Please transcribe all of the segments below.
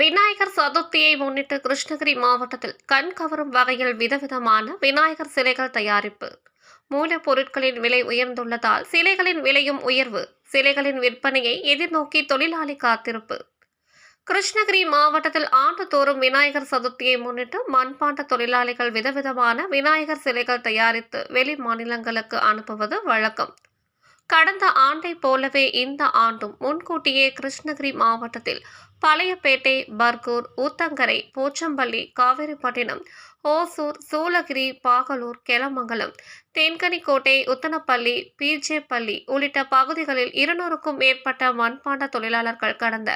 விநாயகர் சதுர்த்தியை முன்னிட்டு கிருஷ்ணகிரி மாவட்டத்தில் கண் கவரும் வகையில் விதவிதமான விநாயகர் சிலைகள் தயாரிப்பு. மூலப்பொருட்களின் விலை உயர்ந்துள்ளதால் சிலைகளின் விலையும் உயர்வு. சிலைகளின் விற்பனையை எதிர்நோக்கி தொழிலாளி காத்திருப்பு. கிருஷ்ணகிரி மாவட்டத்தில் ஆண்டுதோறும் விநாயகர் சதுர்த்தியை முன்னிட்டு மண்பாண்ட தொழிலாளிகள் விதவிதமான விநாயகர் சிலைகள் தயாரித்து வெளி மாநிலங்களுக்கு அனுப்புவது வழக்கம். கடந்த ஆண்டை போலவே இந்த ஆண்டும் முன்கூட்டியே கிருஷ்ணகிரி மாவட்டத்தில் பழையப்பேட்டை பர்கூர் ஊத்தங்கரை போச்சம்பள்ளி காவேரிப்பட்டினம் ஓசூர் சூளகிரி பாகலூர் கெலமங்கலம் தென்கனிக்கோட்டை உத்தனப்பள்ளி பீஜேப்பள்ளி உள்ளிட்ட பகுதிகளில் இருநூறுக்கும் மேற்பட்ட மண்பாண்ட தொழிலாளர்கள் கடந்த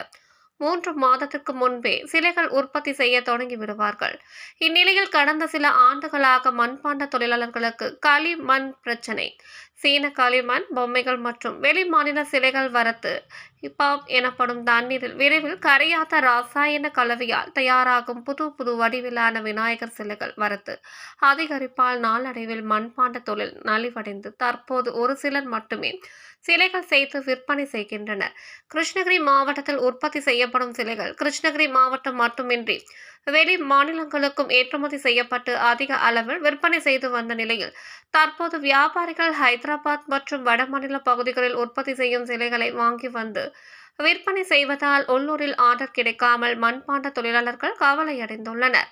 மூன்று மாதத்திற்கு முன்பே சிலைகள் உற்பத்தி செய்ய தொடங்கி விடுவார்கள். இந்நிலையில் கடந்த சில ஆண்டுகளாக மண்பாண்ட தொழிலாளர்களுக்கு களிமண் பிரச்சனை சீன களிமண் பொம்மைகள் மற்றும் வெளிமாநில சிலைகள் வரத்து ஹிப்ஹாப் எனப்படும் தண்ணீரில் விரைவில் கரையாத ரசாயன கலவையால் தயாராகும் புது புது வடிவிலான விநாயகர் சிலைகள் வரத்து. அதிகரிப்பால் நாளடைவில் மண்பாண்ட தொழில் நலிவடைந்து தற்போது ஒரு சிலர் மட்டுமே சிலைகள் செய்து விற்பனை செய்கின்றனர். கிருஷ்ணகிரி மாவட்டத்தில் உற்பத்தி செய்யப்படும் சிலைகள் கிருஷ்ணகிரி மாவட்டம் மட்டுமின்றி வெளி மாநிலங்களுக்கும் ஏற்றுமதி செய்யப்பட்டு அதிக அளவில் விற்பனை செய்து வந்த நிலையில் தற்போது வியாபாரிகள் ஹைதராபாத் மற்றும் வடமாநில பகுதிகளில் உற்பத்தி செய்யும் சிலைகளை வாங்கி வந்து விற்பனை செய்வதால் உள்ளூரில் ஆர்டர் கிடைக்காமல் மண்பாண்ட தொழிலாளர்கள் கவலையடைந்துள்ளனர்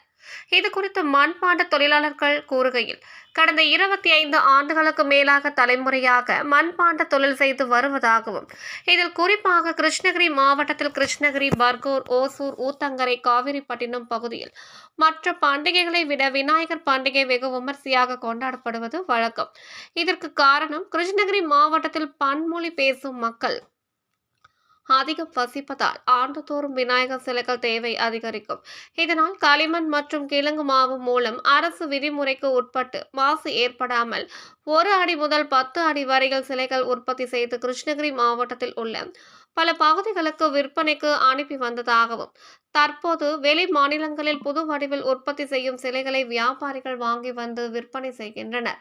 இது குறித்து மண்பாண்ட தொழிலாளர்கள் கூறுகையில் கடந்த இருபத்தி ஐந்து ஆண்டுகளுக்கு மேலாக தலைமுறையாக மண்பாண்ட தொழில் செய்து வருவதாகவும் இதில் குறிப்பாக கிருஷ்ணகிரி மாவட்டத்தில் கிருஷ்ணகிரி பர்கூர் ஓசூர் ஊத்தங்கரை காவிரிப்பட்டினம் பகுதியில் மற்ற பண்டிகைகளை விட விநாயகர் பண்டிகை வெகு விமர்சையாக கொண்டாடப்படுவது வழக்கம். இதற்கு காரணம் கிருஷ்ணகிரி மாவட்டத்தில் பன்மொழி பேசும் மக்கள் அதிகம் வசிப்பதால் ஆண்டுதோறும் விநாயகர் சிலைகள் தேவை அதிகரிக்கும். இதனால் களிமண் மற்றும் கிழங்கு மாவு மூலம் அரசு விதிமுறைக்கு உட்பட்டு மாசு ஏற்படாமல் ஒரு அடி முதல் பத்து அடி வரையில் சிலைகள் உற்பத்தி செய்து கிருஷ்ணகிரி மாவட்டத்தில் உள்ள பல பகுதிகளுக்கு விற்பனைக்கு அனுப்பி வந்ததாகவும் தற்போது வெளி மாநிலங்களில் புது வடிவில் உற்பத்தி செய்யும் சிலைகளை வியாபாரிகள் வாங்கி வந்து விற்பனை செய்கின்றனர்.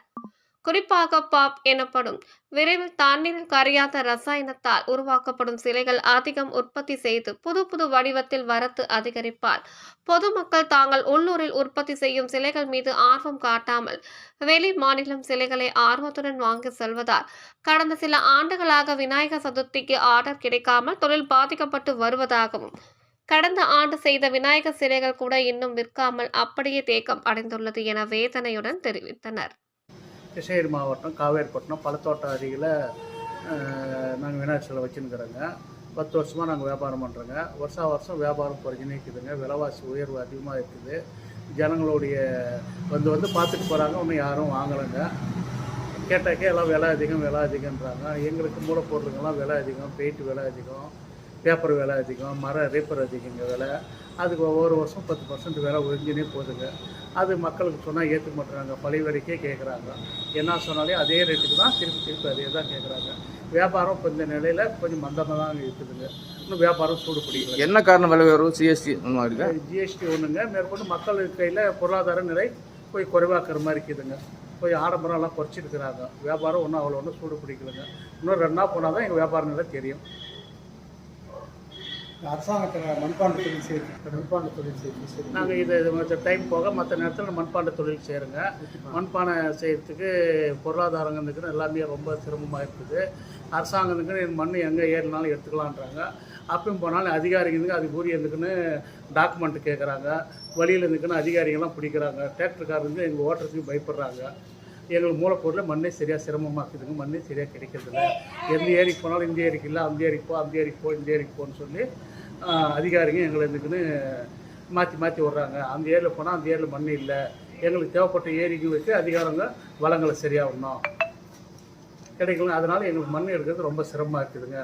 குறிப்பாக பாப் எனப்படும் விரைவில் தண்ணீரில் கரையாத ரசாயனத்தால் உருவாக்கப்படும் சிலைகள் அதிகம் உற்பத்தி செய்து புது புது வடிவத்தில் வரத்து அதிகரிப்பால் பொதுமக்கள் தாங்கள் உள்ளூரில் உற்பத்தி செய்யும் சிலைகள் மீது ஆர்வம் காட்டாமல் வெளி மாநிலம் சிலைகளை ஆர்வத்துடன் வாங்கி செல்வதால் கடந்த சில ஆண்டுகளாக விநாயகர் சதுர்த்திக்கு ஆர்டர் கிடைக்காமல் தொழில் பாதிக்கப்பட்டு வருவதாகவும் கடந்த ஆண்டு செய்த விநாயகர் சிலைகள் கூட இன்னும் விற்காமல் அப்படியே தேக்கம் அடைந்துள்ளது என வேதனையுடன் தெரிவித்தனர். கிருஷ்ணகிரி மாவட்டம் காவேரிப்பட்டினம் பழத்தோட்டம் அருகில் நாங்கள் விநாயகர் சிலை வச்சுருக்கிறோங்க. பத்து வருஷமாக நாங்கள் வியாபாரம் பண்ணுறோங்க வருஷா வருஷம் வியாபாரம் குறைஞ்சி இருக்குதுங்க விலைவாசி உயர்வு அதிகமாக இருக்குது. ஜனங்களுடைய வந்து வந்து பார்த்துட்டு போகிறாங்க இன்னும் யாரும் வாங்கலைங்க. கேட்டாக்கே எல்லாம் விலை அதிகம் விலை அதிகம்ன்றாங்க. எங்களுக்கு மூலப்பொருளுங்கெல்லாம் விலை அதிகம் பெயிண்ட் விலை அதிகம். பேப்பர் விலை அதிகம் மர ரீப்பர் அதிகங்க விலை. அதுக்கு ஒவ்வொரு வருஷம் பத்து பர்சன்ட் விலை ஒழிஞ்சினே போகுதுங்க. அது மக்களுக்கு சொன்னால் ஏற்றுக்க மாட்டுறாங்க பழைய வரைக்கே கேட்குறாங்க என்ன சொன்னாலே அதே ரேட்டுக்கு தான் திருப்பி திருப்பி அதே தான் கேட்குறாங்க வியாபாரம் இப்போ இந்த நிலையில் கொஞ்சம் மந்தமாக தான் இருக்குதுங்க. இன்னும் வியாபாரம் சூடு பிடிக்கல. என்ன காரணம் விலை உயர்வு? சிஎஸ்டி ஜிஎஸ்டி ஒன்றுங்க மேற்கொண்டு மக்கள் கையில் பொருளாதார நிலை போய் குறைவாக்குற மாதிரி இருக்குதுங்க. போய் ஆடம்பரம்லாம் குறைச்சிருக்கிறாங்க வியாபாரம் ஒன்றும் அவ்வளோ ஒன்றும் சூடு பிடிக்கலங்க. இன்னும் ரெண்டு நாள் போனால் தான் எங்கள் வியாபார நிலை தெரியும். அரசாங்கத்தில் மண்பாண்ட தொழில் செய்யுது மண்பாண்ட தொழில் செய்யுது சரி. நாங்கள் இது இது மற்ற டைம் போக மற்ற நேரத்தில் மண்பாண்ட தொழில் செய்கிறோங்க மண்பானை செய்கிறதுக்கு பொருளாதாரங்கிறதுக்குன்னு எல்லாமே ரொம்ப சிரமமாக இருக்குது. அரசாங்கத்துக்குன்னு மண் எங்கே ஏறினாலும் எடுத்துக்கலான்றாங்க அப்பயும் போனாலும் அதிகாரிங்களுக்கு அது கூறி இருந்துக்குன்னு டாக்குமெண்ட் கேட்குறாங்க வழியில் இருந்துக்குன்னு அதிகாரிகள்லாம் பிடிக்கிறாங்க. டிராக்டர்காரங்க எங்கள் ஓட்டுறதுக்கு பயப்படுறாங்க. எங்களுக்கு மூலப்பொருளில் மண்ணே சரியாக சிரமமாக இருக்குதுங்க மண்ணே சரியாக கிடைக்கிறதில்ல. எந்த ஏரிக்கு போனாலும் இந்த ஏரிக்கு இல்லை அந்த ஏரிக்கு போ அந்த ஏரிக்கு போ இந்த ஏரிக்கு போன்னு சொல்லி அதிகாரிங்க எங்களை இதுக்குன்னு மாற்றி மாற்றி விட்றாங்க. அந்த ஏரியில் போனால் அந்த ஏரியில் மண் இல்லை. எங்களுக்கு தேவைப்பட்ட ஏரிக்கு வச்சு அதிகாரங்க வளங்களை சரியாகணும் கிடைக்கல அதனால் எங்களுக்கு மண் எடுக்கிறது ரொம்ப சிரமமாக இருக்குதுங்க.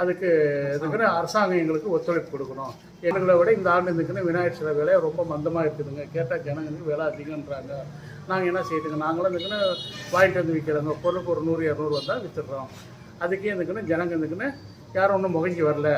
அதுக்கு இதுக்குன்னு அரசாங்கம் எங்களுக்கு ஒத்துழைப்பு கொடுக்கணும். எங்களை விட இந்த ஆண்டு இதுக்குன்னு விநாயகர் சிலை விலை ரொம்ப மந்தமாக இருக்குதுங்க. கேட்டால் ஜனங்களுக்கு விலை அதிகம்ன்றாங்க. நாங்கள் என்ன செய்யுதுங்க நாங்களும் இதுக்குன்னு வாங்கிட்டு வந்து விற்கிறோங்க பொருளுக்கு ஒரு நூறு இரநூறு வந்தால் விற்றுடுறோம் அதுக்கே இதுக்குன்னு ஜனங்க இதுக்குன்னு யாரும் ஒன்றும் முகஞ்சி வரல.